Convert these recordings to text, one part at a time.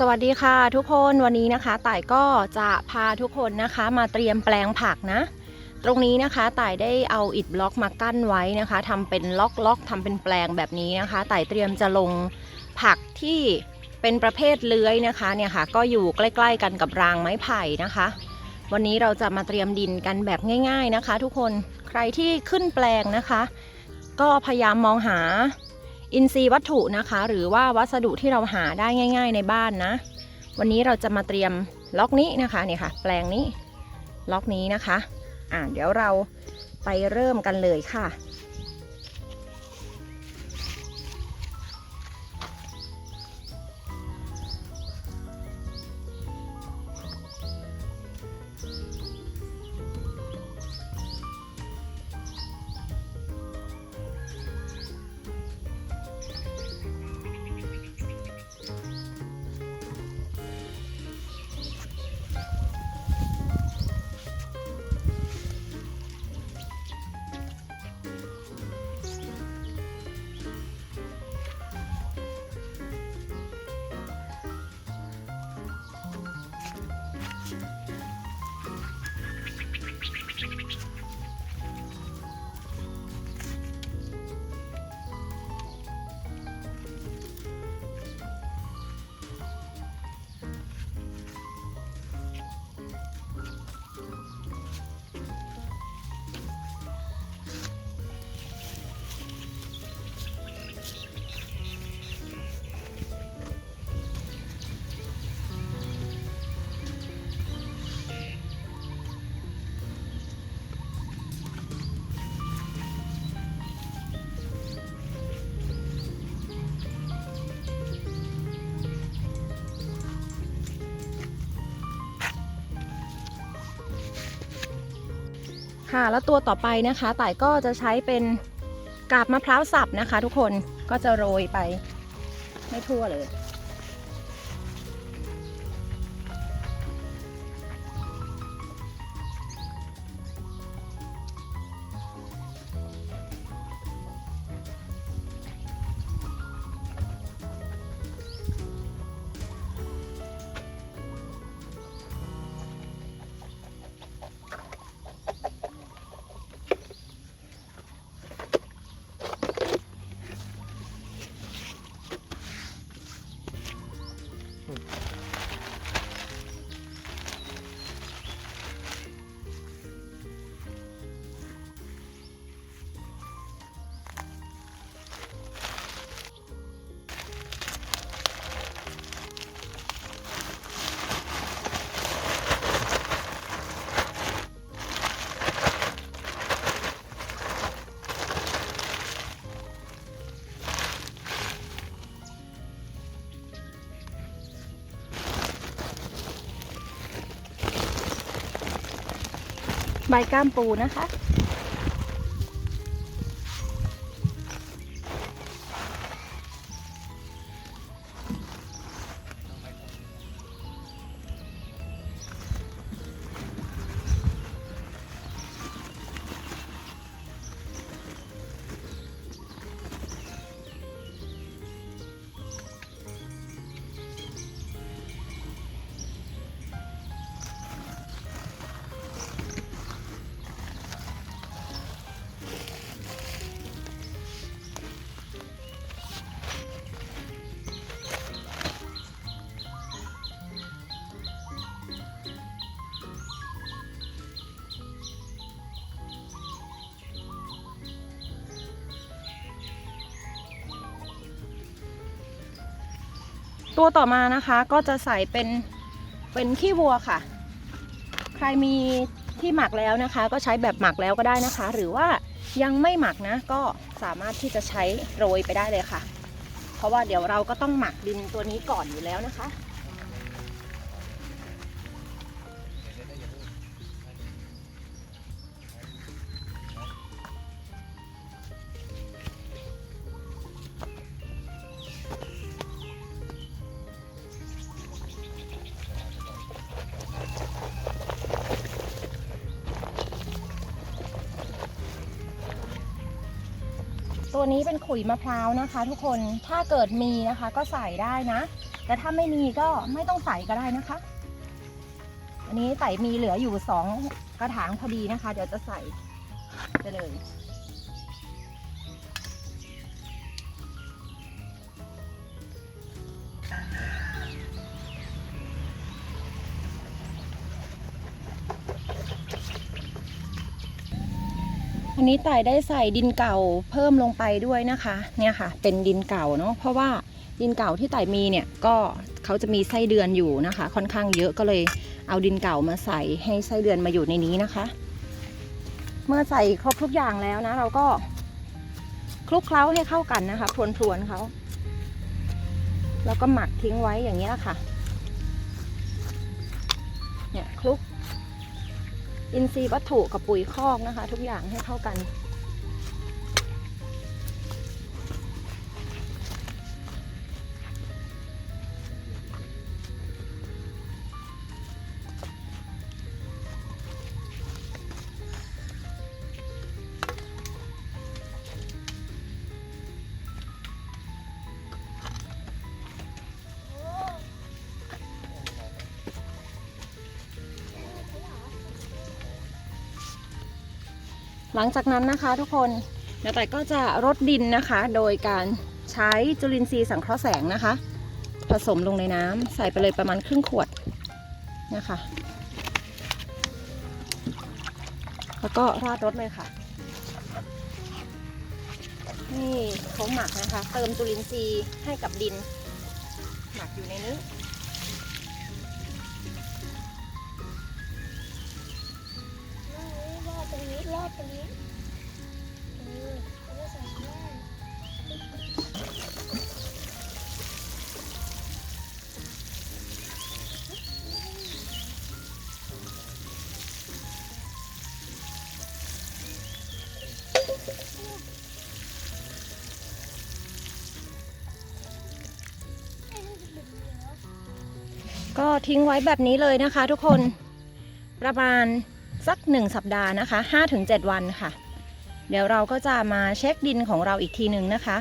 สวัสดีค่ะทุกคนวันนี้นะคะต่ายก็จะพาทุกคนนะคะ มาเตรียมแปลงผักนะ ตรงนี้นะคะต่ายได้เอาอิฐบล็อกมากั้นไว้นะคะทำเป็นล็อกล็อกทำเป็นแปลงแบบนี้นะคะต่ายเตรียมจะลงผักที่เป็นประเภทเลื้อยนะคะเนี่ยค่ะ ก็อยู่ใกล้ ๆ กันกับรางไม้ไผ่นะคะ วันนี้เราจะมาเตรียมดินกันแบบง่าย ๆนะคะ ทุกคนใครที่ขึ้นแปลงนะคะ ก็พยายามมองหา อินทรีย์วัตถุนะคะ หรือว่าวัสดุที่เราหาได้ง่าย ๆ ในบ้านนะ วันนี้เราจะมาเตรียมล็อกนี้นะคะเนี่ยค่ะ แปลงนี้ล็อกนี้นะคะ อ่าเดี๋ยวเราไปเริ่มกันเลยค่ะ ค่ะ แล้วตัวต่อไปนะคะต่ายก็จะใช้เป็นกาบมะพร้าวสับนะคะ ทุกคนก็จะโรยไปไม่ทั่วเลย ใบก้ามปูนะคะ ตัวต่อมานะคะก็จะใส่เป็นเป็นขี้วัวค่ะ ใครมีที่หมักแล้วนะคะ ก็ใช้แบบหมักแล้วก็ได้นะคะ หรือว่ายังไม่หมักนะ ก็สามารถที่จะใช้โรยไปได้เลยค่ะ เพราะว่าเดี๋ยวเราก็ต้องหมักดินตัวนี้ก่อนอยู่แล้วนะคะ ตัวนี้เป็นขุยมะพร้าวนะคะ ทุกคนถ้าเกิดมีนะคะก็ใส่ได้นะ แต่ถ้าไม่มีก็ไม่ต้องใส่ก็ได้นะคะ อันนี้ใส่มีเหลืออยู่สองกระถางพอดีนะคะ เดี๋ยวจะใส่ไปเลย อันนี้ต่ายได้ใส่ดินเก่าเพิ่มลงไปด้วยนะคะ เนี่ยค่ะ เป็นดินเก่าเนาะเพราะว่าดินเก่าที่ต่ายมีเนี่ยก็เขาจะมีไส้เดือนอยู่นะคะ ค่อนข้างเยอะก็เลยเอาดินเก่ามาใส่ให้ไส้เดือนมาอยู่ในนี้นะคะ เมื่อใส่ครบทุกอย่างแล้วนะ เราก็คลุกเคล้าให้เข้ากันนะคะพรวนๆเขาแล้วก็หมักทิ้งไว้อย่างนี้ยค่ะเนี่ยคลุก อินทรีย์วัตถุกับปุ๋ยคอกนะคะ ทุกอย่างให้เข้ากัน หลังจากนั้นนะคะทุกคนเดี๋ยวแต่ก็จะรดดินนะคะ โดยการใช้จุลินทรีย์สังเคราะห์แสงนะคะ ผสมลงในน้ำใส่ไปเลยประมาณครึ่งขวดนะคะ แล้วก็ราดรดเลยค่ะ นี่เขาหมักนะคะ เติมจุลินทรีย์ให้กับดิน หมักอยู่ในนี้ รอบตรงนี้เออเอาไว้ใส่ข้ก็ทิ้งไว้แบบนี้เลยนะคะทุกคนประมาณ สักหนึ่งสัปดาห์นะคะ5-7 วันค่ะ เดี๋ยวเราก็จะมาเช็คดินของเราอีกทีหนึ่งนะคะ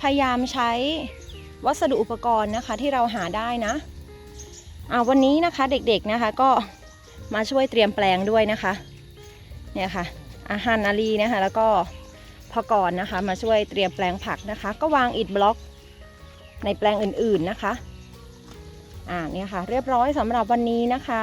พยายามใช้วัสดุอุปกรณ์นะคะที่เราหาได้นะอ่าวันนี้นะคะเด็กๆนะคะก็มาช่วยเตรียมแปลงด้วยนะคะเนี่ยค่ะอาหารอาลีนะคะแล้วก็พอกรนะคะ มาช่วยเตรียมแปลงผักนะคะ ก็วางอิฐบล็อกในแปลงอื่นๆนะคะอ่าเนี่ยค่ะ เรียบร้อยสำหรับวันนี้นะคะ